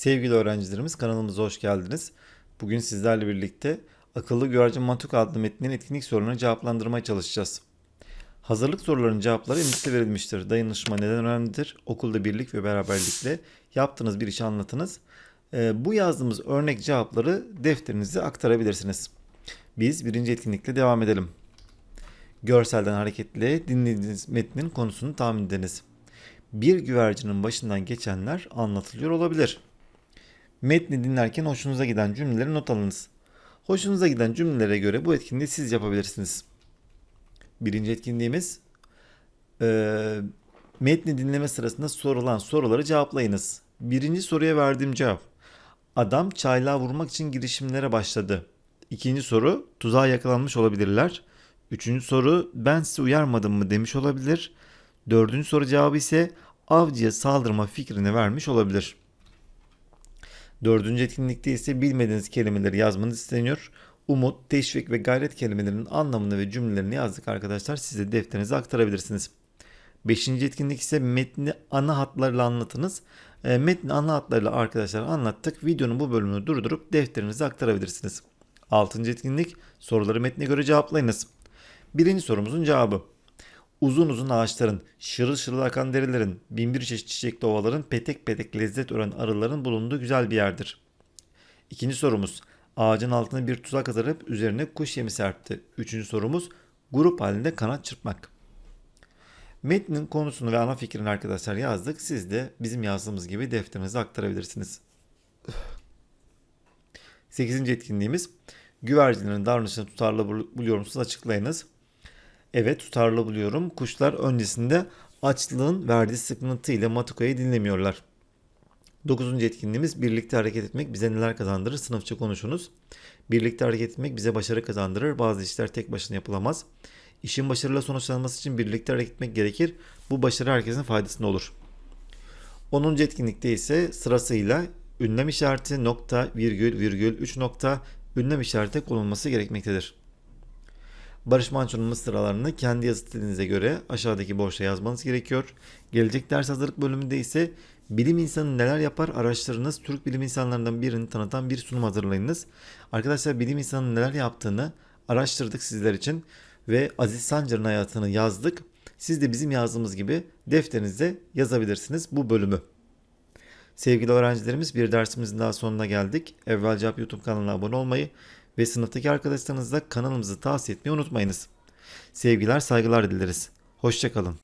Sevgili öğrencilerimiz kanalımıza hoş geldiniz. Bugün sizlerle birlikte Akıllı Güvercin Mantık adlı metnin etkinlik sorularını cevaplandırmaya çalışacağız. Hazırlık sorularının cevapları elinizde verilmiştir. Dayanışma neden önemlidir? Okulda birlik ve beraberlikle yaptığınız bir işi anlatınız. Ee, bu yazdığımız örnek cevapları defterinize aktarabilirsiniz. Biz birinci etkinlikle devam edelim. Görselden hareketle dinlediğiniz metnin konusunu tahmin ediniz. Bir güvercinin başından geçenler anlatılıyor olabilir. Metni dinlerken hoşunuza giden cümleleri not alınız. Hoşunuza giden cümlelere göre bu etkinliği siz yapabilirsiniz. Birinci etkinliğimiz eee, metni dinleme sırasında sorulan soruları cevaplayınız. Birinci soruya verdiğim cevap. Adam çaylağı vurmak için girişimlere başladı. İkinci soru tuzağa yakalanmış olabilirler. Üçüncü soru ben size uyarmadım mı demiş olabilir. Dördüncü soru cevabı ise avcıya saldırma fikrini vermiş olabilir. Dördüncü etkinlikte ise bilmediğiniz kelimeleri yazmanız isteniyor. Umut, teşvik ve gayret kelimelerinin anlamını ve cümlelerini yazdık arkadaşlar. Siz de defterinize aktarabilirsiniz. Beşinci etkinlik ise metni ana hatlarıyla anlatınız. E, metni ana hatlarıyla arkadaşlar anlattık. Videonun bu bölümünü durdurup defterinize aktarabilirsiniz. Altıncı etkinlik soruları metne göre cevaplayınız. Birinci sorumuzun cevabı. Uzun uzun ağaçların, şırıl şırıl akan derilerin, binbir çeşit çiçekli ovaların, petek petek lezzet ören arıların bulunduğu güzel bir yerdir. İkinci sorumuz. Ağacın altına bir tuzak hazırlayıp üzerine kuş yemi serpti. Üçüncü sorumuz. Grup halinde kanat çırpmak. Metnin konusunu ve ana fikrini arkadaşlar yazdık. Siz de bizim yazdığımız gibi defterinize aktarabilirsiniz. Sekizinci etkinliğimiz. Güvercinlerin davranışını tutarlı bul- buluyor musunuz? Açıklayınız. Evet tutarlı buluyorum. Kuşlar öncesinde açlığın verdiği sıkıntı ile Matuka'yı dinlemiyorlar. Dokuzuncu etkinliğimiz birlikte hareket etmek bize neler kazandırır? Sınıfça konuşunuz. Birlikte hareket etmek bize başarı kazandırır. Bazı işler tek başına yapılamaz. İşin başarıyla sonuçlanması için birlikte hareket etmek gerekir. Bu başarı herkesin faydasına olur. 10. etkinlikte ise sırasıyla ünlem işareti nokta virgül virgül 3 nokta ünlem işareti konulması gerekmektedir. Barış Manço'nun mısralarını kendi yazı stilinize göre aşağıdaki boşluğa yazmanız gerekiyor. Gelecek ders hazırlık bölümünde ise bilim insanı neler yapar araştırınız. Türk bilim insanlarından birini tanıtan bir sunum hazırlayınız. Arkadaşlar bilim insanının neler yaptığını araştırdık sizler için ve Aziz Sancar'ın hayatını yazdık. Siz de bizim yazdığımız gibi defterinize yazabilirsiniz bu bölümü. Sevgili öğrencilerimiz bir dersimizin daha sonuna geldik. Evvel Cevap YouTube kanalına abone olmayı ve sınıftaki arkadaşlarınızla kanalımızı tavsiye etmeyi unutmayınız. Sevgiler saygılar dileriz. Hoşçakalın.